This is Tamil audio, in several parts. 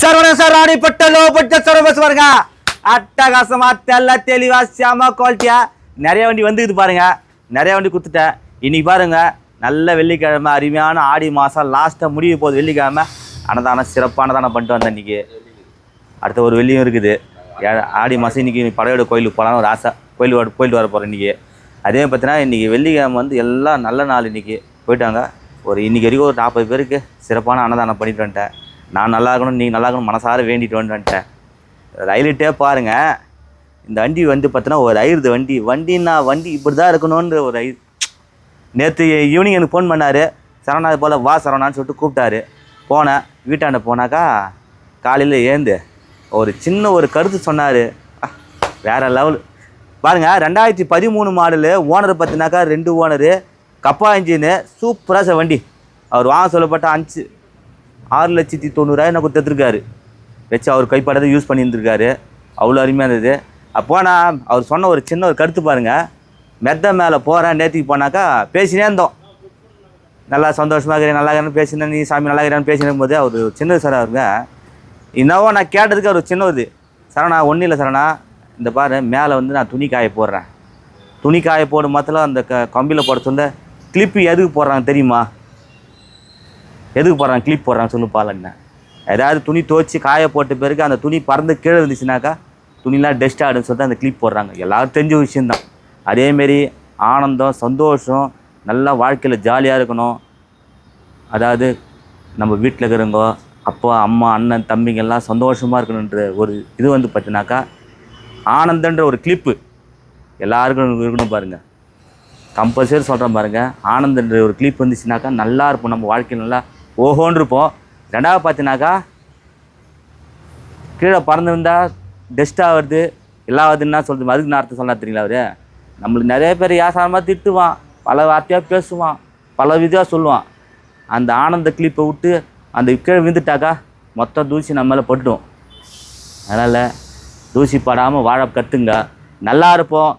சார் வணக்கம் சார் ராணிப்பட்ட லோ பட்ஜெட் சார் பஸ் பாருங்க அட்டகாசமா தெல்ல தெளிவா செம குவாலிட்டியா நிறைய வண்டி வந்துக்குது பாருங்க. நிறைய வண்டி கொடுத்துட்டேன். இன்னைக்கு பாருங்க நல்ல வெள்ளிக்கிழமை அருமையான ஆடி மாதம் லாஸ்ட்டாக முடிய போகுது வெள்ளிக்கிழமை. அன்னதானம் சிறப்பானதானம் பண்ணிட்டு வந்தேன் இன்னைக்கு. அடுத்த ஒரு வெள்ளியும் இருக்குது. ஆடி மாதம் இன்னைக்கு படையோட கோயிலுக்கு போகலான்னு ஒரு ஆசை. கோயில் வர போயிட்டு வர போகிறேன் இன்னைக்கு. அதே பார்த்தீங்கன்னா இன்றைக்கி வெள்ளிக்கிழமை வந்து எல்லாம் நல்ல நாள் இன்னைக்கு. போயிட்டாங்க. ஒரு இன்னைக்கு வரைக்கும் ஒரு நாற்பது பேருக்கு சிறப்பான அன்னதானம் பண்ணிட்டு வந்துட்டேன். நான் நல்லா இருக்கணும் நீங்கள் நல்லா இருக்கணும் மனசார வேண்டிட்டு வந்துட்டேன். ரயில்கிட்டே பாருங்கள் இந்த வண்டி வந்து பார்த்தோன்னா ஒரு ஐருது வண்டி. வண்டின்னா வண்டி இப்படி தான் இருக்கணுன்ற ஒரு ஐ நேற்று ஈவினிங் எனக்கு ஃபோன் பண்ணார். சரவணா இது போல் வா சரவணான்னு சொல்லிட்டு கூப்பிட்டாரு. போனேன். வீட்டாண்ட போனாக்கா காலையில் ஏந்து ஒரு சின்ன ஒரு கருத்து சொன்னார். வேற லெவல் பாருங்கள் ரெண்டாயிரத்தி பதிமூணு மாடலு ஓனர் பார்த்தினாக்கா ரெண்டு ஓனரு கப்பா இன்ஜினு சூப்பராக வண்டி. அவர் வாங்க சொல்லப்பட்ட அஞ்சு ஆறு லட்சத்தி தொண்ணூறாயிரம் கொடுத்துருக்காரு. வச்சு அவர் கைப்படாத யூஸ் பண்ணியிருந்துருக்காரு. அவ்வளோ அருமையாக இருந்தது. அப்போ நான் அவர் சொன்ன ஒரு சின்ன ஒரு கருத்து பாருங்கள் மெத்த மேலே போகிறேன் நேற்றுக்கு போனாக்கா பேசினே இருந்தோம். நல்லா சந்தோஷமாக இருக்கிறேன் நல்லா இருக்கிறேன்னு பேசினேன் நீ சாமி நல்லா இருக்கிறேன்னு பேசினும் போது அவர் சின்னது சார் அவருங்க என்னவோ நான் கேட்டதுக்கு அவர் சின்னது சரணா ஒன்றும் இல்லை சரணா இந்த பாரு மேலே வந்து நான் துணி காய போடுறேன். துணி காய போடும் மாத்திரம் அந்த க கம்பியில் போட சொல்ல கிளிப்பு எதுக்கு போடுறாங்க தெரியுமா? எதுக்கு போடுறாங்க கிளிப் போடுறாங்க சொல்லு பாலண்ணே. ஏதாவது துணி துவைச்சி காய போட்ட பிறகு அந்த துணி பறந்து கீழே இருந்துச்சுனாக்கா துணிலாம் டஸ்ட் ஆடுன்னு சொல்லிட்டு அந்த கிளிப் போடுறாங்க. எல்லாரும் தெரிஞ்ச விஷயந்தான் அதேமாரி ஆனந்தம் சந்தோஷம் நல்லா வாழ்க்கையில் ஜாலியாக இருக்கணும். அதாவது நம்ம வீட்டில் இருக்கிறவங்க அப்பா அம்மா அண்ணன் தம்பிங்க எல்லாம் சந்தோஷமாக இருக்கணுன்ற ஒரு இது வந்து பார்த்தினாக்கா ஆனந்தன்ற ஒரு கிளிப்பு எல்லாருக்கும் இருக்கணும் பாருங்கள் கம்பல்சரி சொல்கிறேன் பாருங்கள் ஆனந்தன்ற ஒரு கிளிப் வந்துச்சுனாக்கா நல்லா இருக்கும். நம்ம வாழ்க்கையில் நல்லா ஓஹோன்னு இருப்போம் ரெண்டாவது பார்த்தினாக்கா கீழே பறந்துருந்தா டெஸ்ட்டாக வருது எல்லாவதுன்னா சொல்லுது. அதுக்கு நான் அர்த்தம் சொன்னா தெரியுங்களா அவர்? நம்மளுக்கு நிறைய பேர் யாசாரமாக திட்டுவான் பல வார்த்தையாக பேசுவான் பல விதமாக சொல்லுவான். அந்த ஆனந்த கிளிப்பை விட்டு அந்த கீழே விழுந்துட்டாக்கா மொத்த தூசி நம்ம மேலே பட்டுடும். அதனால் தூசி படாமல் வாழ கற்றுங்க நல்லா இருப்போம்.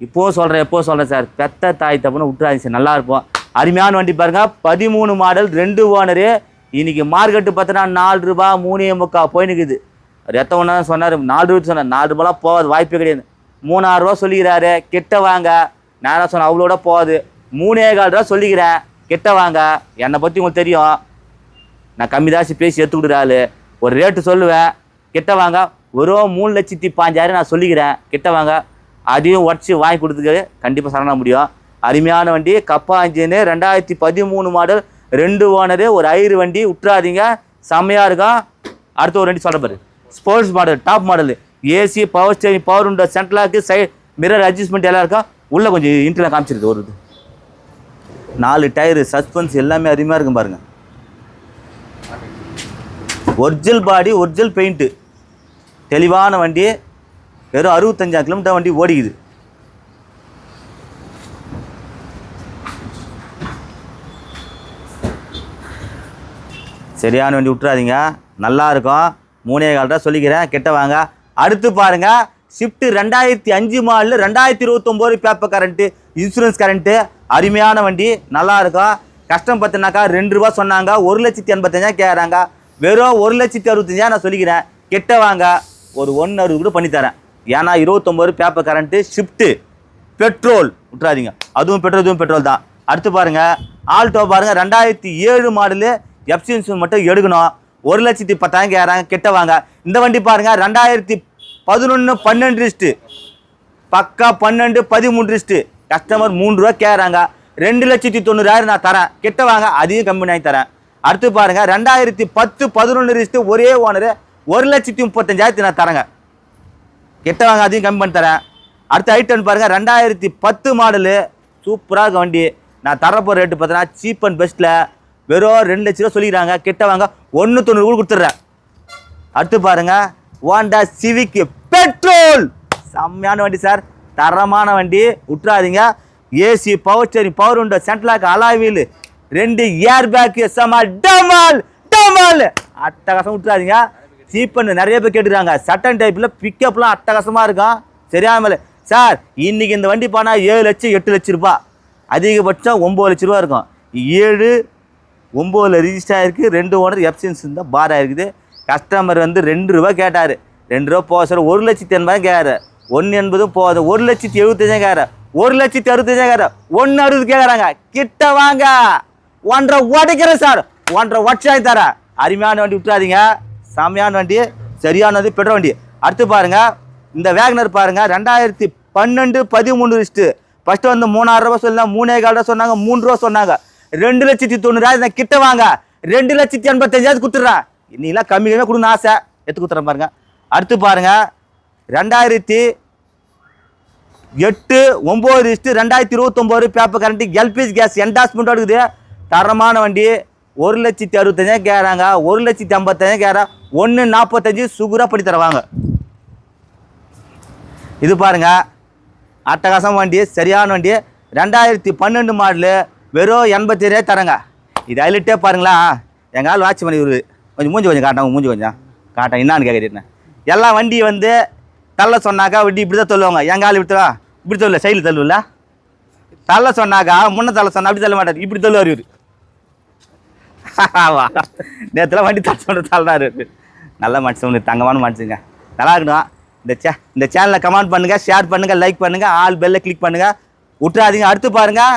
இப்போவும் சொல்கிறேன் எப்போது சொல்கிறேன் சார்? பெத்த தாய் தப்புன்னு விட்டுறாதீங்க சார். நல்லா இருப்போம். அருமையான வண்டி பாருங்க. பதிமூணு மாடல் ரெண்டு ஓனரு. இன்னைக்கு மார்க்கெட்டு பார்த்தோன்னா நாலு ரூபா மூணே முக்கா போயினுக்குது ரத்த ஒன்றா சொன்னார். நாலு ரூபா சொன்னார். நாலு ரூபாலாம் போகாது வாய்ப்பே கிடையாது. மூணாயிரம் ரூபா சொல்லிக்கிறாரு. கிட்ட வாங்க. நான் தான் சொன்னேன்? அவ்வளோட போகாது. மூணே கால் ரூபா சொல்லிக்கிறேன். கிட்ட வாங்க. என்னை பற்றி உங்களுக்கு தெரியும். நான் கம்மி தாசி பேசி எடுத்து ஒரு ரேட்டு சொல்லுவேன். கிட்ட வாங்க. ஒரு மூணு லட்சத்தி பாஞ்சாயிரம் நான் சொல்லிக்கிறேன். கிட்ட வாங்க. அதையும் உடச்சி வாங்கி கொடுத்துக்க கண்டிப்பாக சரண முடியும். அருமையான வண்டி. கப்பா இன்ஜினு ரெண்டாயிரத்தி பதிமூணு மாடல் ரெண்டு ஓனரு ஒரு ஐரு வண்டி. விட்டுறாதீங்க செம்மையாக இருக்கும் அடுத்து ஒரு வண்டி சொல்ல பாரு. Sports model top model AC power steering power உண்டோ சென்ட்ரலாக்கு சைட் மிரர் அட்ஜஸ்ட்மெண்ட் எல்லாம் இருக்கும் உள்ளே கொஞ்சம் இன்ட்ரில் காமிச்சிருக்கு ஒரு இது. நாலு டயரு சஸ்பென்ஸ் எல்லாமே அருமையாக இருக்கும் பாருங்கள் ஒரிஜினல் பாடி ஒரிஜினல் பெயிண்ட்டு தெளிவான வண்டி. வெறும் அறுபத்தஞ்சாயிரம் கிலோமீட்டர் வண்டி ஓடிக்குது. சரியான வண்டி விட்டுறாதீங்க. நல்லா இருக்கும். மூணே கால் சொல்லிக்கிறேன். கெட்ட வாங்க. அடுத்து பாருங்க. ஷிஃப்ட் ரெண்டாயிரத்தி அஞ்சு மாடல் ரெண்டாயிரத்தி இருபத்தொம்போது பேப்பர் கரண்ட்டு இன்சூரன்ஸ் கரண்ட்டு அருமையான வண்டி. நல்லா இருக்கும். கஷ்டம் பார்த்தினாக்கா ரெண்டு ரூபா சொன்னாங்க. ஒரு லட்சத்தி எண்பத்தஞ்சாயிரம் கேட்குறாங்க வெறும் ஒரு லட்சத்தி அறுபத்தஞ்சாயிரம் நான் சொல்லிக்கிறேன். கெட்ட வாங்க. ஒரு ஒன்று அறுபது கூட பண்ணித்தரேன் ஏன்னா இருபத்தொம்போது பேப்பர் கரண்ட்டு ஷிஃப்ட்டு பெட்ரோல் விட்றாதீங்க அதுவும் பெட்ரோல் இதுவும் பெட்ரோல் தான். அடுத்து பாருங்கள் ஆல்டோ பாருங்கள் ரெண்டாயிரத்தி ஏழு மாடலு எஃப்சிஎன்சி மட்டும் எடுக்கணும். ஒரு லட்சத்தி பத்தாயிரம் கேட்குறாங்க கிட்ட வாங்க. இந்த வண்டி பாருங்க ரெண்டாயிரத்தி பதினொன்று பன்னெண்டு லிஸ்ட்டு பக்கா பன்னெண்டு பதிமூணு லிஸ்ட்டு கஸ்டமர் மூணு ரூபா கேட்குறாங்க. ரெண்டு லட்சத்தி தொண்ணூறாயிரம் நான் தரேன். கிட்ட வாங்க அதையும் கம்மி பண்ணி தரேன். அடுத்து பாருங்கள் ரெண்டாயிரத்தி பத்து பதினொன்று லிஸ்ட்டு ஒரே ஓனரு ஒரு லட்சத்தி முப்பத்தஞ்சாயிரத்தி நான் தரேங்க. கிட்ட வாங்க அதையும் கம்மி பண்ணி தரேன். அடுத்த ஐட்டம் பாருங்கள் ரெண்டாயிரத்தி பத்து மாடலு சூப்பராக இருக்க வண்டி. நான் தரப்போகிற ரேட்டு பார்த்தீங்கன்னா சீப் அண்ட் பெஸ்ட்டில் வெறும் ரெண்டு லட்ச ரூபா சொல்லிக்கிறாங்க. கிட்ட வாங்க ஒன்று தொண்ணூறு கூட கொடுத்துட்றேன். அடுத்து பாருங்க. Honda Civic petrol. செம்மையான வண்டி சார். தரமான வண்டி. விட்டுறாதீங்க ஏசி பவர் ஸ்டேரிங் பவர் உண்டோ சென்ட்லாக் அலாய் வீல் ரெண்டு ஏர் பேக் செம்ம டமால் டமால். அட்டகாசம் விட்டுறாதீங்க சீப்பன் நிறைய பேர் கேட்டுருக்காங்க சட்டன் டைப்பில் பிக்கப்லாம் அட்டகாசமாக இருக்கும். சரியாமல் சார் இன்னைக்கு இந்த வண்டி போனால் ஏழு லட்சம் எட்டு லட்ச ரூபா அதிகபட்சம் ஒம்பது லட்ச ரூபா இருக்கும். ஏழு ஒம்போதில் ரிஜிஸ்டர் ஆகிருக்கு ரெண்டு ஓனர் எப்சன்ஸ் இருந்தால் பார் ஆகிருக்குது கஸ்டமர் வந்து ரெண்டு ரூபா கேட்டார். ரெண்டு ரூபா போக சொல்ல ஒரு லட்சத்தி எண்பது கேட்குறாரு ஒன்று எண்பதும் போதும் ஒரு லட்சத்தி எழுபத்தஞ்சா கேட்குற ஒரு லட்சத்தி அறுபத்தஞ்சா கேட்குற ஒன்று அறுபது கேட்குறாங்க கிட்ட வாங்க. ஒன்றரை உடைக்கிறேன் சார். ஒன்றரை உடச்சாய் தரேன். அருமையான வண்டி விட்டுறாதீங்க. செம்மையான வண்டி சரியான வண்டி பெட்ரோல் வண்டி. அடுத்து பாருங்கள் இந்த வேகனர் பாருங்கள் ரெண்டாயிரத்தி பன்னெண்டு பதிமூணு லிஸ்ட்டு ஃபஸ்ட்டு வந்து மூணாயிரரூபா சொல்லலாம் மூணே கால் ரூபா சொன்னாங்க மூணு ரூபா சொன்னாங்க. ரெண்டு லட்சத்தி தொண்ணூறாயிரம் கிட்ட வாங்க. ரெண்டு லட்சத்தி எண்பத்தஞ்சாயிரம் கொடுத்துட்றேன் இன்னிலாம் கம்மி கம்மியாக கொடுன்னு ஆசை. எடுத்து கொடுத்துறேன் பாருங்க. அடுத்து பாருங்க. ரெண்டாயிரத்தி எட்டு ஒம்பது இஸ்ட்டு ரெண்டாயிரத்தி இருபத்தொம்போது paper current LPG gas endorsement இருக்குது. தரமான வண்டி. ஒரு லட்சத்தி அறுபத்தஞ்சாயிரம் கேட்குறாங்க ஒரு லட்சத்தி ஐம்பத்தஞ்சாயிரம் கேட்குறேன் ஒன்று நாற்பத்தஞ்சு சுகுராக பண்ணி தருவாங்க. இது பாருங்க. அட்டகாசம் வண்டி சரியான வண்டி. ரெண்டாயிரத்தி பன்னெண்டு மாடலு வெறும் எண்பத்தி ரூபாய் தரேங்க. இது ஹைலைட்டே பாருங்களா. எங்கள் ஆள் வாட்ச் பண்ணி வருது கொஞ்சம் மூஞ்சி கொஞ்சம் காட்டாங்க மூஞ்சி கொஞ்சம். காட்டேன் என்னான்னு கேட்குறேன் எல்லா வண்டி வந்து தள்ள சொன்னாக்கா வண்டி இப்படி தான் சொல்லுவாங்க எங்கள் ஆள் இப்படி தான் இப்படி சொல்லல சைடில் தள்ளுவில்ல. தள்ள சொன்னாக்கா முன்ன தள்ள சொன்னா அப்படி தள்ள மாட்டார். இப்படி தள்ளுவார் இவர். வா நேற்றுலாம் வண்டி தள்ள சொல்கிற தள்ளாரு நல்ல மனுஷன் தங்கமான மனுஷங்க. நல்லா இருக்கணும். இந்த சே இந்த சேனலை கமெண்ட் பண்ணுங்கள் ஷேர் பண்ணுங்கள் லைக் பண்ணுங்கள் ஆல் பெல்லை கிளிக் பண்ணுங்கள் விட்டுறாதீங்க. அடுத்து பாருங்கள்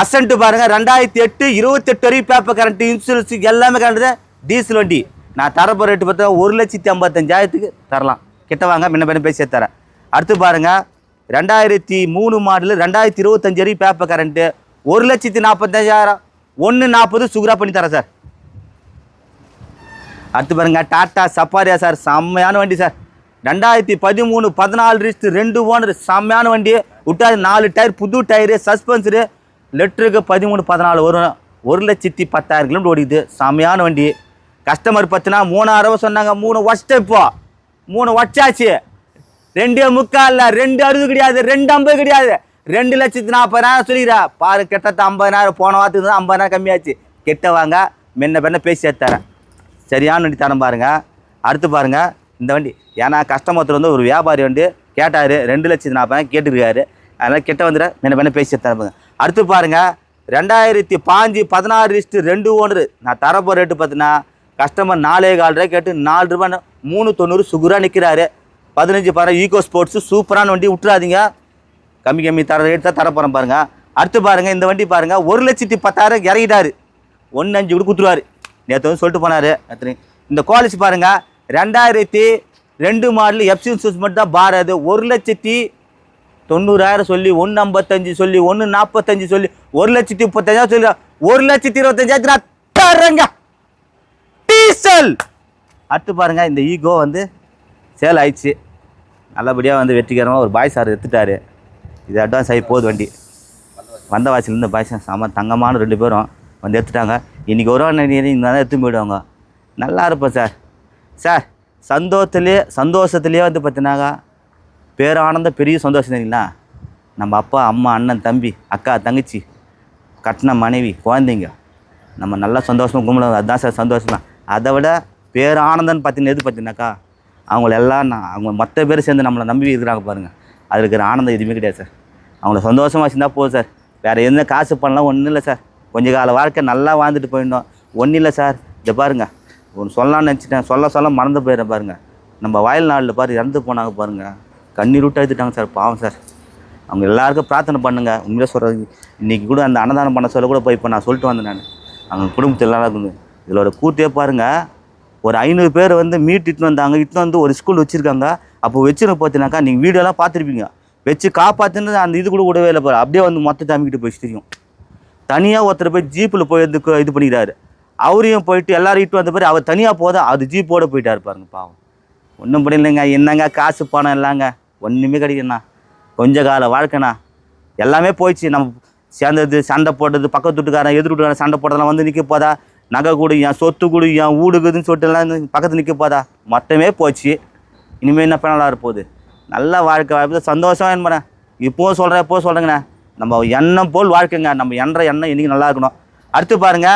அசன்ட்டு பாருங்கள் ரெண்டாயிரத்தி எட்டு இருபத்தெட்டு வரைக்கும் பேப்பர் கரண்ட்டு இன்சூரன்ஸ் எல்லாமே கரண்ட் டீசல் வண்டி. நான் தரப்போ ரேட்டு பார்த்தா ஒரு லட்சத்தி ஐம்பத்தஞ்சாயிரத்துக்கு தரலாம். கிட்ட வாங்க முன்ன பின்ன பேசி தரேன். அடுத்து பாருங்கள் ரெண்டாயிரத்தி மூணு மாடலு ரெண்டாயிரத்தி இருபத்தஞ்சு வரைக்கும் பேப்பர் கரண்ட்டு ஒரு லட்சத்தி நாற்பத்தஞ்சாயிரம் ஒன்று நாற்பது சுகுரா பண்ணி தரேன் சார். அடுத்து பாருங்க டாட்டா சஃபாரியா சார் செம்மையான வண்டி சார். ரெண்டாயிரத்தி பதிமூணு பதினாலு ரிஸ்ட் ரெண்டு ஓனர் செம்மையான வண்டி. விட்டாது நாலு டயர் புது டயரு சஸ்பென்சரு லிட்டருக்கு பதிமூணு பதினாலு வரும் ஒரு லட்சத்தி பத்தாயிரம் கிலோமீட்டர் ஓடிக்குது. செம்மையான வண்டி. கஸ்டமர் பார்த்தினா மூணாயிரம் சொன்னாங்க மூணு வருஷம் இப்போ. மூணு வச்சாச்சு ரெண்டே முக்கால்ல ரெண்டு அறுபது கிடையாது ரெண்டு ஐம்பது கிடையாது. ரெண்டு லட்சத்தி நாற்பதாயிரம் சொல்லிடுறா பாரு கிட்டத்தட்ட ஐம்பதாயிரம் போன வாரத்துக்கு தான் ஐம்பதாயிரம் கம்மியாச்சு. கெட்ட வாங்க மென்ன பெண்ண பேசி தரேன் சரியான வண்டி தரம் பாருங்க. அடுத்து பாருங்க இந்த வண்டி. ஏன்னா கஸ்டமர் வந்து ஒரு வியாபாரி வந்து கேட்டார் ரெண்டு லட்சத்தி நாற்பதாயிரம் கேட்டுருக்காரு அதனால் கிட்ட வந்துட மென்ன பெண்ண பேசி தரப்பாங்க அடுத்து பாருங்க ரெண்டாயிரத்தி பாஞ்சு பதினாறு லிஸ்ட்டு ரெண்டு ஒன்று நான் தரப்போ ரேட்டு பார்த்தீங்கன்னா கஸ்டமர் நாலே கால் ரூபாய் கேட்டு நாலு ரூபா மூணு தொண்ணூறு சுகுராக நிற்கிறாரு பதினஞ்சு பாருங்க ஈகோ ஸ்போர்ட்ஸு சூப்பரான வண்டி விட்டுறாதீங்க கம்மி கம்மி தர ரேட் தான் தரப்போகிறேன் பாருங்கள் அடுத்து பாருங்கள் இந்த வண்டி பாருங்கள் ஒரு லட்சத்தி பத்தாயிரம் இறங்கிட்டார். ஒன்று அஞ்சு கூட கொடுத்துருவாரு நேற்று வந்து சொல்லிட்டு போனார் நேத்து இந்த குவாலிட்டி பாருங்கள் ரெண்டாயிரத்தி ரெண்டு மாடல் எஃப்சி சூஸ் மட்டும் தான் பாரது ஒரு லட்சத்தி தொண்ணூறாயிரம் சொல்லி ஒன்று ஐம்பத்தஞ்சு சொல்லி ஒன்று நாற்பத்தஞ்சு சொல்லி ஒரு லட்சத்தி முப்பத்தஞ்சாயிரம் சொல்லி ஒரு லட்சத்தி இருபத்தஞ்சாயிரத்தி நான் தரேங்க டீசல். அடுத்து பாருங்க இந்த ஈகோ வந்து சேல் ஆயிடுச்சு. நல்லபடியாக வந்து வெற்றிகரமாக ஒரு பாய் சார் எடுத்துட்டாரு. இது அட்வான்ஸ் ஆகி போகுது வண்டி. வந்த வாசிலேருந்து பாய் சார் செம தங்கமான ரெண்டு பேரும் வந்து எடுத்துட்டாங்க. இன்றைக்கி ஒரு இந்த தான் எடுத்து போயிடுவாங்க. நல்லா இருப்பேன் சார். சார் சந்தோஷத்துலேயே சந்தோஷத்துலேயே வந்து பார்த்தினாக்கா பேரானந்த பெரிய சந்தோஷம் தெரியுங்களா? நம்ம அப்பா அம்மா அண்ணன் தம்பி அக்கா தங்கச்சி கட்டின மனைவி குழந்தைங்க. நம்ம நல்லா சந்தோஷமாக கும்பலம் அதுதான் சார் சந்தோஷம் தான் அதை விட பேரானந்தம்னு பார்த்தீங்கன்னா எது பார்த்தீங்கன்னாக்கா அவங்கள எல்லாம் நான் அவங்க மற்ற பேர் சேர்ந்து நம்மளை நம்பி இருக்கிறாங்க பாருங்கள் அது இருக்கிற ஆனந்தம் எதுவுமே கிடையாது சார். அவங்கள சந்தோஷமாக வச்சுருந்தா போதும் சார். வேறு எந்த காசு பண்ணலாம் ஒன்றும் இல்லை சார். கொஞ்ச கால வாழ்க்கை நல்லா வாழ்ந்துட்டு போயிடணும் ஒன்றும் இல்லை சார். இதை பாருங்கள் ஒன்று சொல்லலாம்னு நினச்சிட்டேன். சொல்ல சொல்ல மறந்து போயிடுறேன் பாருங்கள் நம்ம வயல் நாளில் பாரு இறந்து போனாங்க பாருங்கள் கண்ணீர் விட்டு எடுத்துட்டாங்க சார் பாவம் சார். அவங்க எல்லாருக்கும் பிரார்த்தனை பண்ணுங்கள் உண்மையாக சொல்கிறது இன்றைக்கி கூட அந்த அன்னதானம் பண்ண சொல்ல கூட போய் இப்போ நான் சொல்லிட்டு வந்தேன் நான். அவங்க குடும்பத்தில் நல்லா இருக்குது இதோட கூத்தே பாருங்கள் ஒரு ஐநூறு பேர் வந்து மீட் இட்டுன்னு வந்தாங்க. இட்டுன்னு வந்து ஒரு ஸ்கூல் வச்சுருக்காங்க. அப்போ வச்சுருக்க பார்த்தீங்கன்னாக்கா நீங்கள் வீடியோலாம் பார்த்துருப்பீங்க. வச்சு காப்பாற்றுன்னு அந்த இது கூட விடவே இல்லை பாரு. அப்படியே வந்து மொத்த தாமிக்கிட்டு போய் தெரியும் தனியாக ஒருத்தர் போய் ஜீப்பில் போய் வந்து இது பண்ணிக்கிறாரு. அவரையும் போயிட்டு எல்லாரும் இட்டு வந்த பிறகு அவர் தனியாக போதா அது ஜீப்போட போயிட்டார் பாருங்க பாவம். ஒன்றும் பண்ணிடலைங்க என்னங்க? காசு பணம் இல்லைங்க ஒன்றுமே கிடைக்குண்ணா கொஞ்ச கால வாழ்க்கைண்ணா. எல்லாமே போயிடுச்சு. நம்ம சேர்ந்தது சண்டை போட்டது பக்கத்து வீட்டுக்காரன் எதிர் வீட்டுக்காரன் சண்டை போட்டதெல்லாம் வந்து நிற்க போதா? நகை கூடு என் சொத்து கூடு என் வீடுக்குதுன்னு சொல்லிட்டு எல்லாம் பக்கத்தில் நிற்க போதா? மொத்தமே போச்சு. இனிமேல் என்ன பண்ணலாம் இருப்போகுது நல்ல வாழ்க்கை வாய்ப்பு. சந்தோஷம் என்ன பண்ணேன் இப்போவும் சொல்கிறேன் இப்போ சொல்கிறேங்கண்ணே நம்ம எண்ணம் போல் வாழ்க்கைங்க. நம்ம எண்ணற எண்ணம் இன்றைக்கி நல்லா இருக்கணும். அடுத்து பாருங்க.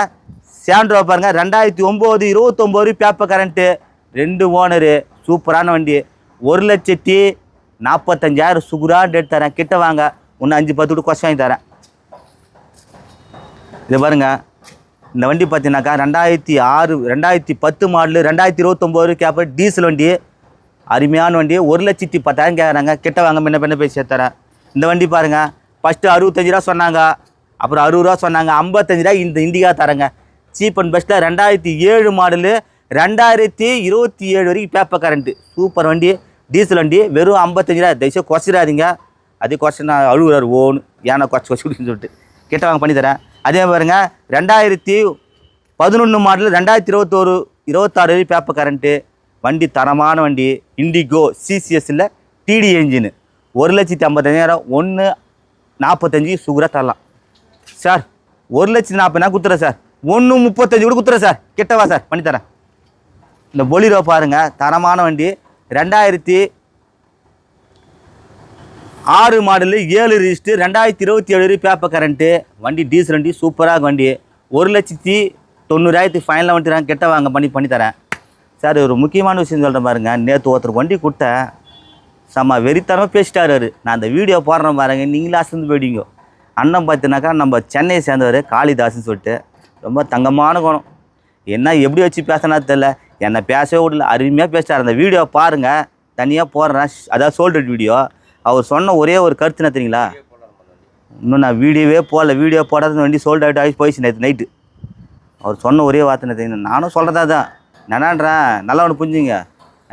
சேண்ட்ரோ பாருங்க. ரெண்டாயிரத்தி ஒம்பது இருபத்தொம்போது பேப்பர் கரண்ட்டு ரெண்டு ஓனரு சூப்பரான வண்டி. ஒரு லட்சத்தி நாற்பத்தஞ்சாயிரம் சுகுரான் எடுத்து தரேன். கிட்ட வாங்க. ஒன்று அஞ்சு பத்து கூட கொஸ்டின் வாங்கி தரேன். இது பாருங்க. இந்த வண்டி பார்த்தீங்கன்னாக்கா ரெண்டாயிரத்தி ஆறு ரெண்டாயிரத்தி பத்து மாடலு ரெண்டாயிரத்தி இருபத்தொம்போது கேப்ப டீசல் வண்டி. அருமையான வண்டி. ஒரு லட்சத்தி பத்தாயிரம் கேட்குறாங்க கிட்ட வாங்க முன்ன பின்ன போய் சேர்த்தரேன் இந்த வண்டி பாருங்கள் ஃபஸ்ட்டு அறுபத்தஞ்சு ரூபா சொன்னாங்க. அப்புறம் அறுபது ரூபா சொன்னாங்க. ஐம்பத்தஞ்சு ரூபா இந்த இண்டிகா தரேங்க. சீப் அண்ட் பெஸ்ட்டில் ரெண்டாயிரத்தி ஏழு மாடலு ரெண்டாயிரத்தி இருபத்தி ஏழு வரைக்கும் பேப்பர் கரண்ட்டு சூப்பர் வண்டி. டீசல் வண்டி வெறும் ஐம்பத்தஞ்சு ரூபா தயவுசெய்து குறைச்சிடாதீங்க. அதே குறைச்சி நான் அழுகுறாரு ஓன்னு ஏன்னா குறைச்சி குறைச்சி குடின்னு சொல்லிட்டு. கிட்ட வாங்க பண்ணி தரேன். அதே பாருங்க ரெண்டாயிரத்தி பதினொன்று மாடல் ரெண்டாயிரத்தி இருபத்தோரு இருபத்தாறு பேப்பர் கரண்ட்டு வண்டி தரமான வண்டி இண்டிகோ சிசிஎஸ்ஸில் டிடி என்ஜின் ஒரு லட்சத்தி ஐம்பத்தஞ்சாயிரம் ஒன்று நாற்பத்தஞ்சு சுகராக தரலாம். சார் ஒரு லட்சத்தி நாற்பதுனா கொடுத்துட்றேன் சார். ஒன்று முப்பத்தஞ்சு கூட கொடுத்துறேன் சார். கிட்டவா சார் பண்ணித்தரேன் இந்த பொலிரோ பாருங்கள் தரமான வண்டி ரெண்டாயிரத்தி ஆறு மாடலு ஏழு ரிஜிஸ்டர் ரெண்டாயிரத்தி இருபத்தி ஏழு பேப்பர் கரண்ட்டு வண்டி டீசல் வண்டி சூப்பராக வண்டி. ஒரு லட்சத்தி தொண்ணூறாயிரத்தி ஃபைனலாக வந்துட்டு கெட்ட வாங்க பண்ணி பண்ணித்தரேன் சார் ஒரு முக்கியமான விஷயம் சொல்கிறேன் பாருங்க. நேற்று ஒருத்தர் வண்டி கொடுத்தேன். செம்ம வெறித்தனமாக பேசிட்டாரு நான் அந்த வீடியோ போடுறேன் பாருங்க. நீங்களே அசந்து போயிடுவீங்க. அண்ணன் பார்த்தீங்கன்னாக்கா நம்ம சென்னையை சேர்ந்தவர் காளிதாஸ்ன்னு சொல்லிட்டு ரொம்ப தங்கமான குணம். என்ன எப்படி வச்சு பேசினா தெரில என்னை பேசவே விடல. அருமையாக பேசிட்டார். அந்த வீடியோ பாருங்கள் தனியாக போடுறேன். அதாவது சோல்டர் வீடியோ அவர் சொன்ன ஒரே ஒரு கருத்து என்ன தெரியுங்களா? இன்னும் நான் வீடியோவே போடல. வீடியோ போடாத வண்டி சோல்ட் அவுட் ஆகி போயிடுச்சு நேற்று நைட்டு அவர் சொன்ன ஒரே வார்த்தை என்ன தெரியுங்க? நானும் சொல்கிறதா தான். நானான்றேன் நல்லா ஒன்று புரிஞ்சுங்க.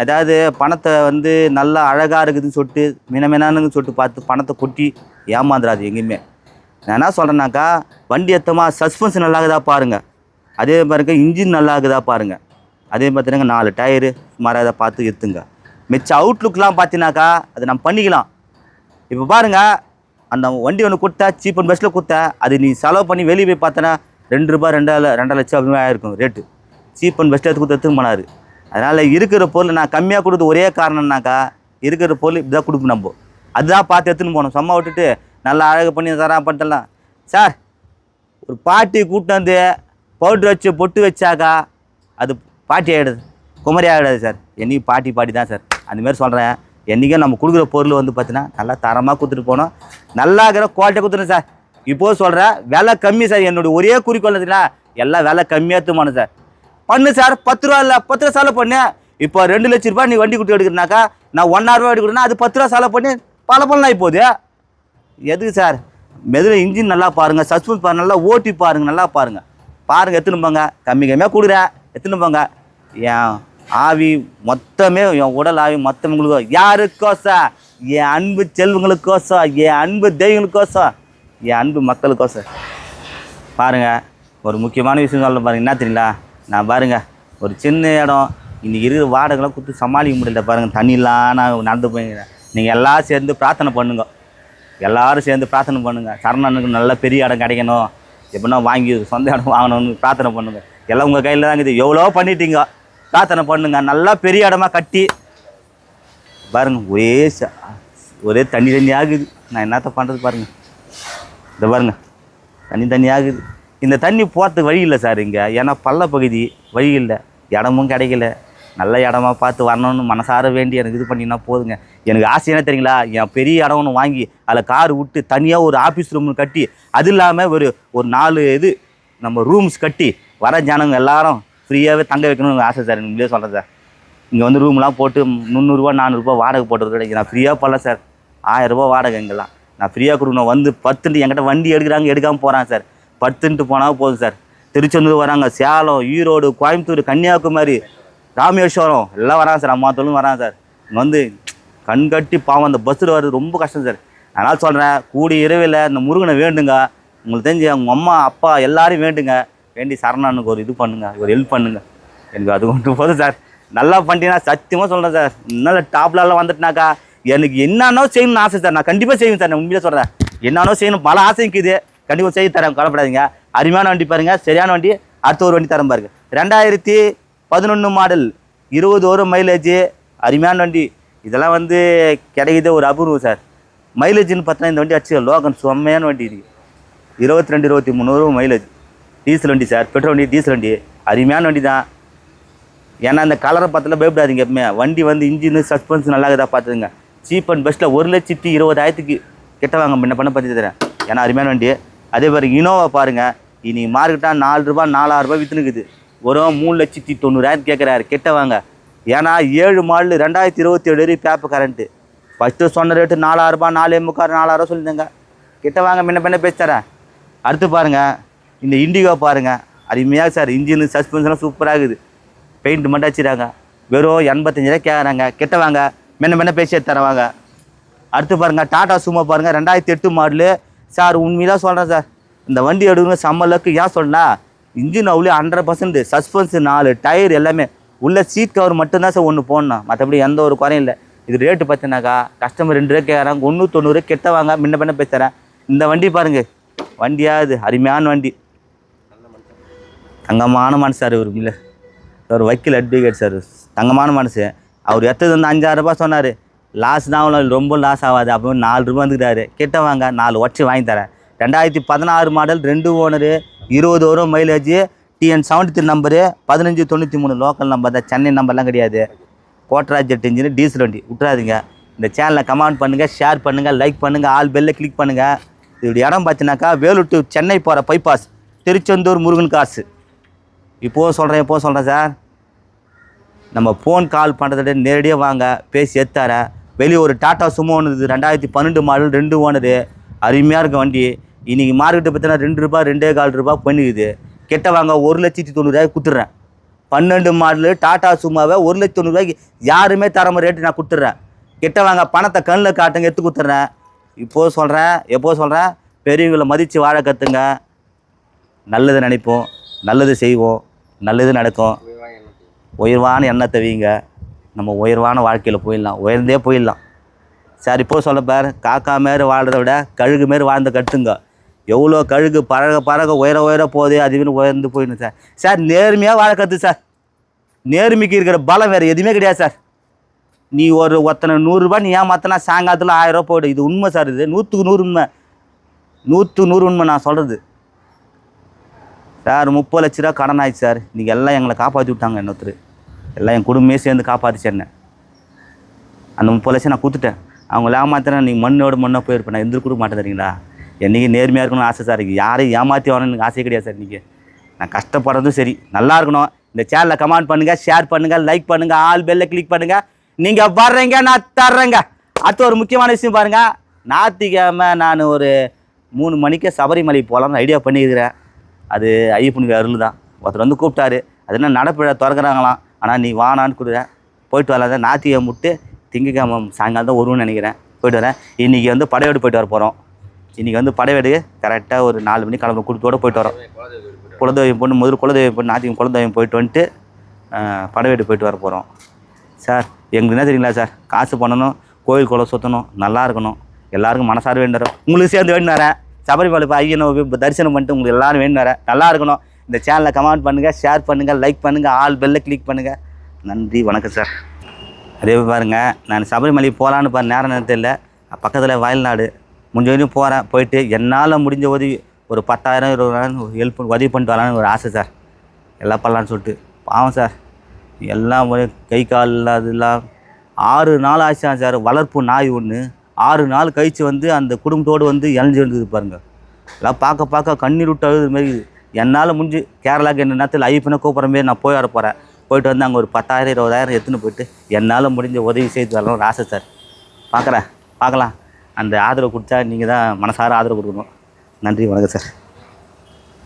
அதாவது பணத்தை வந்து நல்லா அழகாக இருக்குதுன்னு சொல்லிட்டு மினமினான்னு சொல்லிட்டு பார்த்து பணத்தை கொட்டி ஏமாந்துடாது எங்கேயுமே. நான் என்ன சொல்கிறேன்னாக்கா வண்டி எத்தமாக சஸ்பென்ஸ் நல்லா இருக்குதா பாருங்கள் அதே பாருங்க இன்ஜின் நல்லா இருக்குதா பாருங்கள் அதே பார்த்தீங்கன்னா நாலு டயரு சுமாராக அதை பார்த்து எடுத்துங்க. மிச்ச அவுட்லுக்லாம் பார்த்தீங்கன்னாக்கா அது நம்ம பண்ணிக்கலாம். இப்போ பாருங்க அந்த வண்டி ஒன்று கொடுத்தா சீப் அண்ட் பெஸ்ட்டில் கொடுத்தா அது நீ செலவு பண்ணி வெளியே போய் பார்த்தனா ரெண்டு ரூபாய் ரெண்டாயிரம் ரெண்டரை லட்சம் அப்படி ஆயிருக்கும் ரேட்டு சீப் அண்ட் பெஸ்ட்டில் எடுத்து கொடுத்து எடுத்துக்க அதனால் இருக்கிற பொருள் நான் கம்மியாக கொடுத்து ஒரே காரணம்னாக்கா இருக்கிற பொருள் இப்படி தான் கொடுப்போம் நம்ம. அதுதான் பார்த்து எடுத்துன்னு போகணும். சும்மா விட்டுட்டு நல்லா அழகு பண்ணி தரான் பண்ணிட்டலாம். சார் ஒரு பாட்டி கூட்டாந்து வந்து பவுட்ரு வச்சு பொட்டு வச்சாக்கா அது பாட்டி ஆகிடுது குமரி ஆகிடாது சார். என்றைக்கும் பாட்டி பாட்டி தான் சார். அந்தமாரி சொல்கிறேன் என்றைக்கும் நம்ம கொடுக்குற பொருள் வந்து பார்த்தீங்கன்னா நல்லா தரமாக கொடுத்துட்டு போனோம் நல்லா இருக்கிற குவாலிட்டியாக கொடுத்துருங்க சார். இப்போது சொல்கிறேன் விலை கம்மி சார். என்னுடைய ஒரே குறிக்கோள் பார்த்தீங்கன்னா எல்லாம் விலை கம்மியாக எடுத்துமானு சார். பண்ணு சார். பத்து ரூபா இல்லை பத்து ரூபா செலவு பண்ணு. இப்போ ரெண்டு லட்ச ரூபாய் நீ வண்டி கொடுத்து எடுக்கிறனாக்கா நான் ஒன் ரூபா எடுக்கிறேன்னா அது பத்து ரூபா செலவு பண்ணி பல பலன் போகுது. எதுக்கு சார்? மெதுவில் இன்ஜின் நல்லா பாருங்கள் சஸ்பென்ஸ் பாருங்கள் நல்லா ஓட்டி பாருங்கள் நல்லா பாருங்கள் பாருங்கள் எத்தனை போங்க. கம்மி கம்மியாக கொடுக்குற. எத்தனை போங்க. என் ஆவி மொத்தமே என் உடல் ஆவி மொத்தம் யாருக்கோசம்? என் அன்பு செல்வங்களுக்கோசம். என் அன்பு தெய்வங்களுக்கோசம். என் அன்பு மக்களுக்கோசம். பாருங்க ஒரு முக்கியமான விஷயம் சொல்ல பாருங்கள் என்ன தெரியுங்களா? நான் பாருங்க ஒரு சின்ன இடம். இன்றைக்கி இருக்கிற வாடகைலாம் கொடுத்து சமாளிக்க முடியல பாருங்கள் தண்ணிலாம் நான் நடந்து போயிருக்கிறேன் நீங்கள் எல்லோரும் சேர்ந்து பிரார்த்தனை பண்ணுங்க. எல்லாரும் சேர்ந்து பிரார்த்தனை பண்ணுங்கள் சரணனுக்கு நல்ல பெரிய இடம் கிடைக்கணும். எப்படின்னா வாங்கி சொந்த இடம் வாங்கணும்னு பிரார்த்தனை பண்ணுங்க. எல்லாம் உங்கள் கையில் தான் இருக்குது எவ்வளோ பண்ணிட்டீங்க? பிரார்த்தனை பண்ணுங்க. நல்லா பெரிய இடமா கட்டி. பாருங்க ஒரே ஒரே தண்ணி தண்ணி ஆகுது. நான் என்னத்த பண்ணுறது பாருங்க. இந்த பாருங்க தண்ணி தண்ணி ஆகுது. இந்த தண்ணி போகிறதுக்கு வழி இல்லை சார் இங்கே. ஏன்னா பள்ள பகுதி வழி இல்லை. இடமும் கிடைக்கல. நல்ல இடமா பார்த்து வரணும்னு மனசார வேண்டி எனக்கு இது பண்ணினா போதுங்க. எனக்கு ஆசை என்ன தெரியுங்களா? என் பெரிய இடம் ஒன்று வாங்கி அதில் கார் விட்டு தனியாக ஒரு ஆஃபீஸ் ரூம் கட்டி அது இல்லாமல் ஒரு ஒரு நாலு இது நம்ம ரூம்ஸ் கட்டி வர ஜனங்க எல்லாரும் ஃப்ரீயாகவே தங்க வைக்கணும்னு ஆசை சார். நீங்களே சொல்கிறேன் சார். இங்கே வந்து ரூம்லாம் போட்டு முந்நூறுரூவா நானூறுரூவா வாடகை போட்டுறது கிடையாது. நான் ஃப்ரீயாக போடல சார். ஆயிரரூபா வாடகை இங்கெல்லாம். நான் ஃப்ரீயாக கொடுக்கணும். வந்து பத்துன்ட்டு என்கிட்ட வண்டி எடுக்கிறாங்க எடுக்காமல் போகிறேன் சார். பத்துன்ட்டு போனால் போதும் சார். திருச்செந்தூர் வராங்க. சேலம் ஈரோடு கோயம்புத்தூர் கன்னியாகுமரி. ராமேஸ்வரம் எல்லாம் வராங்க சார். அம்மா தொழிலும் வராங்க சார். இங்கே வந்து கண் கட்டி பாவம் அந்த பஸ்ஸில் வர்றது ரொம்ப கஷ்டம் சார். அதனால் சொல்கிறேன் கூடிய இரவில் இந்த முருகனை வேண்டுங்க. உங்களுக்கு தெரிஞ்சு அவங்க அம்மா அப்பா எல்லாரையும் வேண்டுங்க. வேண்டி சரணனுக்கு ஒரு இது பண்ணுங்க ஒரு ஹெல்ப் பண்ணுங்க. எனக்கு அது ஒன்று போதும் சார். நல்லா பண்ணிட்டீங்கன்னா சத்தியமாக சொல்கிறேன் சார். இன்னும் டாப்லலாம் வந்துட்டுனாக்கா எனக்கு என்னன்னோ செய்யணும்னு ஆசை சார். நான் கண்டிப்பாக செய்வேன் சார். நான் உண்மையிலே சொல்கிறேன் என்னென்னோ செய்யணும் பல ஆசை இருக்குது. கண்டிப்பாக செய்ய தரேன் கவலைப்படாதீங்க. அருமையான வண்டி பாருங்கள் சரியான வண்டி. அடுத்த ஒரு வண்டி தரேன் பாருங்க. ரெண்டாயிரத்தி பதினொன்று மாடல் இருபது வரும் மைலேஜ் அருமையான வண்டி. இதெல்லாம் வந்து கிடைக்கிதே ஒரு அபூர்வம் சார். மைலேஜ்னு பார்த்தா இந்த வண்டி அடிச்சு லோகன் செம்மையான வண்டி இது. இருபத்தி ரெண்டு இருபத்தி மூணு வரும் மைலேஜ் டீசல் வண்டி சார் பெட்ரோல் வண்டி டீசல் வண்டி. அருமையான வண்டி தான். ஏன்னா அந்த கலரை பார்த்துல பயப்படாதீங்க எப்பவுமே. வண்டி வந்து இன்ஜின் சஸ்பென்ஸ் நல்லா இருக்குதா பார்த்துங்க சீப் அண்ட் பெஸ்ட்டில் ஒரு லட்சத்தி இருபதாயிரத்துக்கு கிட்ட வாங்க முன்ன பண்ண பற்றி தரேன். ஏன்னா அருமையான வண்டி. அதே மாதிரி இனோவா பாருங்கள் இனி மார்க்கெட்டாக நாலு ரூபா நாலாயிரரூபா விற்றுனுக்குது ஒரு மூணு லட்சத்தி தொண்ணூறாயிரம் கேட்குறாரு கெட்ட வாங்க ஏன்னா ஏழு மாடல் ரெண்டாயிரத்தி இருபத்தி ஏழு வரையும் பேப்பர் கரண்ட்டு ஃபஸ்ட்டு சொன்ன ரேட்டு நாலாயிரரூபா நாலே முக்கால் நாலாயிரம் சொல்லியிருந்தேங்க கிட்ட வாங்க முன்ன பின்ன பேசி தரேன். அடுத்து பாருங்கள் இந்த இண்டிகோ பாருங்க. அருமையாக சார் இன்ஜின் சஸ்பென்ஷன்லாம் சூப்பராக இருக்குது. பெயிண்ட் மட்டும் வச்சுறாங்க வெறும் எண்பத்தஞ்சிரூவா கேட்குறாங்க கிட்ட வாங்க முன்ன பின்ன பேசி தரவாங்க. அடுத்து பாருங்கள் டாடா சும்மா பாருங்கள் ரெண்டாயிரத்தி எட்டு மாடலு சார் உண்மையிலாம் சொல்கிறேன் சார். இந்த வண்டி எடுக்கணும் செம்மலுக்கு ஏன் சொன்னா இன்ஜின் அவ்வளோ ஹண்ட்ரட் பர்சன்ட் சஸ்பென்ஸ் நாலு டயர் எல்லாமே. உள்ள சீட் கவர் மட்டும்தான் சார் ஒன்று போடணும். மற்றபடி எந்த ஒரு குறையும் இல்லை. இது ரேட்டு பார்த்தினாக்கா கஸ்டமர் ரெண்டு ரூபா கேட்குறாங்க ஒன்று தொண்ணூறு கெட்ட வாங்க முன்ன பின்ன பேசுகிறேன் இந்த வண்டி பாருங்கள் வண்டியாவது அருமையான வண்டி. தங்கமான மனசு சார் இவர் இல்லை. ஒரு வக்கீல் அட்வொகேட் சார் தங்கமான மனசு. அவர் எத்தது வந்து அஞ்சாயிரரூபா சொன்னார். லாஸ் தான் அவ்வளோ ரொம்ப லாஸ் ஆகாது. அப்போ நாலு ரூபா வந்துக்கிறாரு. கிட்ட வாங்க நாலு ஒட்சி வாங்கி தரேன். ரெண்டாயிரத்தி பதினாறு மாடல் ரெண்டு ஓனரு இருபது வரும் mileage TN seventy three number பதினஞ்சு தொண்ணூற்றி மூணு லோக்கல் நம்பர் தான். சென்னை நம்பர்லாம் கிடையாது. கோட்ராஜ் ஜெட் இன்ஜின் டீசல் வண்டி. விட்றாதீங்க இந்த சேனலை கமெண்ட் பண்ணுங்கள் ஷேர் பண்ணுங்கள் லைக் பண்ணுங்கள் ஆல் பெல்ல கிளிக் பண்ணுங்கள் இதோட இடம் பார்த்தீங்கன்னாக்கா வேலூர் டு சென்னை போகிற பைபாஸ் திருச்செந்தூர் முருகன் காசு. இப்போது சொல்கிறேன் இப்போது சொல்கிறேன் சார் நம்ம ஃபோன் கால் பண்ணுறத விட நேரடியாக வாங்க பேசி எத்தார வெளியே ஒரு டாட்டா சுமோ ஒன்று ரெண்டாயிரத்தி பன்னெண்டு மாடல் ரெண்டு ஓனரு. அருமையாக இருக்க வண்டி. இன்றைக்கி மார்க்கெட்டை பார்த்தீங்கன்னா ரெண்டு ரூபாய் ரெண்டே கால் ரூபாய் பண்ணிக்குது. கெட்ட வாங்க ஒரு லட்சத்தி தொண்ணூறுரூவாய்க்கு கொடுத்துட்றேன் பன்னெண்டு மாடலு டாட்டா சும்மாவை ஒரு லட்சத்தி தொண்ணூறுரூவாய்க்கு யாருமே தரம ரேட்டு நான் கொடுத்துட்றேன் கெட்ட வாங்க பணத்தை கண்ணில் காட்டுங்க எடுத்து கொடுத்துட்றேன் இப்போது சொல்கிறேன் எப்போது சொல்கிறேன் பெரியவங்களை மதித்து வாழ கற்றுங்க நல்லது நினைப்போம் நல்லது செய்வோம் நல்லது நடக்கும். உயர்வான எண்ணத்தை வீங்க. நம்ம உயர்வான வாழ்க்கையில் போயிடலாம். உயர்ந்தே போயிடலாம். சார் இப்போ சொல்ல பார். காக்கா மாரி வாழ்கிறத விட கழுகு மாரி வாழ்ந்து கட்டுங்க. எவ்வளோ கழுகு பறக பறக உயர உயர போதே அதுவின்னு உயர்ந்து போயிடும் சார். சார் நேர்மையாக வாழ கற்று சார். நேர்மைக்கு இருக்கிற பலம் வேறு எதுவுமே கிடையாது சார். நீ ஒரு ஒருத்தனை நூறுரூபா நீ ஏமாத்தினா சாயங்காலத்தில் ஆயிரரூபா போய்டு இது உண்மை சார் இது. நூற்றுக்கு நூறு உண்மை. நூற்றுக்கு நூறு உண்மை நான் சொல்கிறது சார் முப்பது லட்ச ரூபா கடன் ஆயிடுச்சு சார். நீங்கள் எல்லாம் எங்களை காப்பாற்றி விட்டாங்க இன்னொருத்தர். எல்லாம் என் குடும்பமே சேர்ந்து காப்பாற்றிச்சு என்ன. அந்த முப்பது லட்சம் நான் கொடுத்துட்டேன். அவங்க ஏமாத்தினா நீங்கள் மண்ணோட மண்ணாக போயிருப்பேன் நான் எந்திரிக்க கொடுக்க மாட்டேன் தெரியுங்களா? என்றைக்கு நேர்மையாக இருக்கணும்னு ஆசை சார் இருக்குது யாரையும் ஏமாற்றி வரணும்னு எனக்கு ஆசையே கிடையாது சார் இன்றைக்கி நான் கஷ்டப்படுறதும் சரி. நல்லா இருக்கணும். இந்த சேனலை கமெண்ட் பண்ணுங்கள் ஷேர் பண்ணுங்கள் லைக் பண்ணுங்கள் ஆல் பெல்ல கிளிக் பண்ணுங்கள் நீங்கள் வர்றீங்க நான் தர்றேங்க. அடுத்து ஒரு முக்கியமான விஷயம் பாருங்கள் ஞாத்திக்கிழமை நான் ஒரு மூணு மணிக்கு சபரிமலை போகலாம்னு ஐடியா பண்ணியிருக்கிறேன். அது ஐயப்பனுக்கு அருள் தான். ஒருத்தர் வந்து கூப்பிட்டாரு. அது என்ன நடப்பிழ திறக்கிறாங்களாம். ஆனால் நீ வானான்னு கொடுக்குறேன் போயிட்டு வரலாம் ஞாயிற்றுக்கிழமை விட்டு திங்கக்கிழமை சாயங்காலம் தான் வருவோம்னு நினைக்கிறேன். போயிட்டு வரேன். இன்றைக்கி வந்து படையோடு போயிட்டு வர போகிறோம் இன்றைக்கி வந்து படையெடு கரெக்டாக ஒரு நாலு மணி கிளம்ப கொடுத்தோட போயிட்டு வரோம். குலதெய்வம் பொண்ணு முதல் குலதெய்வம் பொண்ணு ஞாயிற்றுக்கிழமை குலதெய்வம் போயிட்டு வந்துட்டு படையெடு போயிட்டு வர போகிறோம் சார் எங்களுக்கு என்ன தெரியுங்களா சார்? காசு பண்ணணும் கோயில் குளம் சுற்றணும் நல்லா இருக்கணும். எல்லாருக்கும் மனசார வேண்டுறோம் உங்களுக்கு சேர்ந்து வேணும் வரேன். சபரிமலை போய் ஐயனை தரிசனம் பண்ணிட்டு உங்களுக்கு எல்லாரும் வேணும் வரேன். நல்லா இருக்கணும். இந்த சேனலை கமெண்ட் பண்ணுங்கள் ஷேர் பண்ணுங்கள் லைக் பண்ணுங்கள் ஆல் பெல்லை கிளிக் பண்ணுங்கள் நன்றி வணக்கம் சார். அதே மாதிரி பாருங்கள் நான் சபரிமலை போகலான்னு பாரு நேரம் நேரத்தில் இல்லை பக்கத்தில் வயல்நாடு. முடிஞ்ச வரையும் போகிறேன் போயிட்டு என்னால் முடிஞ்ச உதவி ஒரு பத்தாயிரம் இருபதாயிரம் ஹெல்ப் உதவி பண்ணிட்டு வரலான்னு ஒரு ஆசை சார். எல்லாம் பண்ணலான்னு சொல்லிட்டு. பாவம் சார். எல்லாம் கை கால் இல்லாதெல்லாம் ஆறு நாள் ஆச்சான் சார் வளர்ப்பு நாய் ஒன்று ஆறு நாள் கழிச்சு வந்து அந்த குடும்பத்தோடு வந்து இணைஞ்சு இருந்தது பாருங்கள் எல்லாம் பார்க்க பார்க்க கண்ணீர் விட்டு அழுது மாரி என்னால் முடிஞ்சு கேரளாவுக்கு என்ன நேரத்தில் ஐயப்பனை கூப்பிட்ற மாரி நான் போய் வர போகிறேன் போயிட்டு வந்து அங்கே ஒரு பத்தாயிரம் இருபதாயிரம் எடுத்துன்னு போயிட்டு என்னால் முடிஞ்ச உதவி செய்து வரணும் ஆசை சார். பார்க்குறேன் பார்க்கலாம் அந்த ஆதரவு கொடுத்தா நீங்கள் தான் மனசார ஆதரவு கொடுக்கணும். நன்றி வணக்கம் சார்.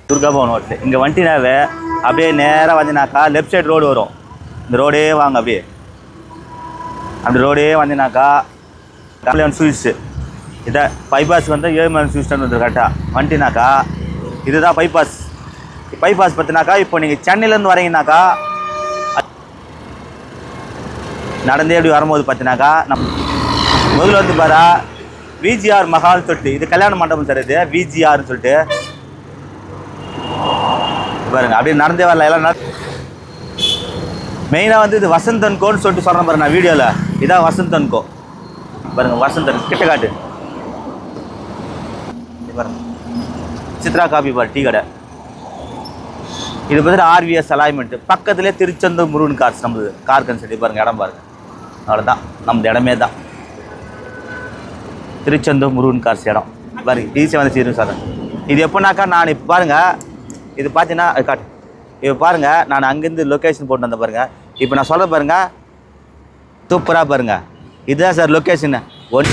துர்கா பவன் ஹோட்டல். இங்கே வண்டினாவே அப்படியே நேராக வந்தினாக்கா லெஃப்ட் சைடு ரோடு வரும். இந்த ரோடே வாங்க அப்படியே. அப்படி ரோடே வந்தினாக்கா கல்யாண் ஸ்வீட்ஸு இதை பைபாஸ் வந்து ஏழுமலை ஸ்வீட்ஸ் வந்து கரெக்டாக வண்டினாக்கா இதுதான் பைபாஸ் பைபாஸ் பார்த்தினாக்கா இப்போ நீங்கள் சென்னையிலேருந்து வரீங்கனாக்கா நடந்தே அப்படி வரும்போது பார்த்தீங்கன்னாக்கா நம் முதல்ல வந்து பாரா விஜிஆர் மஹால் சொல்லிட்டு இது கல்யாண மண்டபம் சார் இது விஜிஆர்னு சொல்லிட்டு. பாருங்க அப்படியே நடந்தே வரல. எல்லாம் மெயினாக வந்து இது வசந்தன் கோன்னு சொல்லிட்டு சொல்கிறேன் பாருங்க நான் வீடியோவில் இதான் வசந்தன் கோ. பாருங்க வசந்தன் கிட்ட காட்டு. பாருங்க. சித்ரா காபி பார் டீ கடை. இது பார்த்துட்டு ஆர்விஎஸ் அலைன்மெண்ட் பக்கத்துலேயே திருச்செந்தூர் முருகன் கார்ஸ் நம்மளுது கார் கன்சல்ட்டி பாருங்க இடம் பாருங்க. அவ்வளோதான் நம்ம இடமே தான். திருச்செந்தூர் முருகன் கார்ஸ் இடம். பாருங்க ஈஸியாக வந்து சீரும் சார். இது எப்போனாக்கா நான் இப்போ பாருங்கள் இது பார்த்தீங்கன்னா அது காட்டு. இப்போ பாருங்கள் நான் அங்கேருந்து லொக்கேஷன் போட்டு வந்தேன் பாருங்கள் இப்போ நான் சொல்ல பாருங்கள் சூப்பராக பாருங்கள் இதுதான் சார் லொக்கேஷனு ஒன்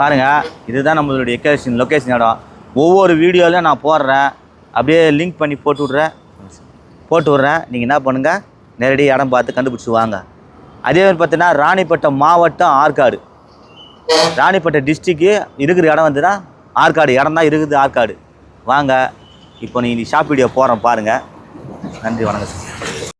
பாருங்கள் இதுதான் நம்மளுடைய லொக்கேஷன் லொக்கேஷன் இடம். ஒவ்வொரு வீடியோவிலும் நான் போடுறேன். அப்படியே லிங்க் பண்ணி போட்டு விட்றேன். போட்டு விட்றேன். நீங்கள் என்ன பண்ணுங்கள் நேரடியாக இடம் பார்த்து கண்டுபிடிச்சி வாங்க. அதே மாதிரி பார்த்தீங்கன்னா ராணிப்பட்டம் மாவட்டம் ஆற்காடு. ராணிப்பட்டம் டிஸ்ட்ரிக்கு இருக்கிற இடம் வந்துன்னா ஆற்காடு. இடம் தான் இருக்குது ஆற்காடு. வாங்க இப்போ நீங்கள் ஷாப் வீடியோ போகிறேன் பாருங்கள் நன்றி வணக்கம் சார்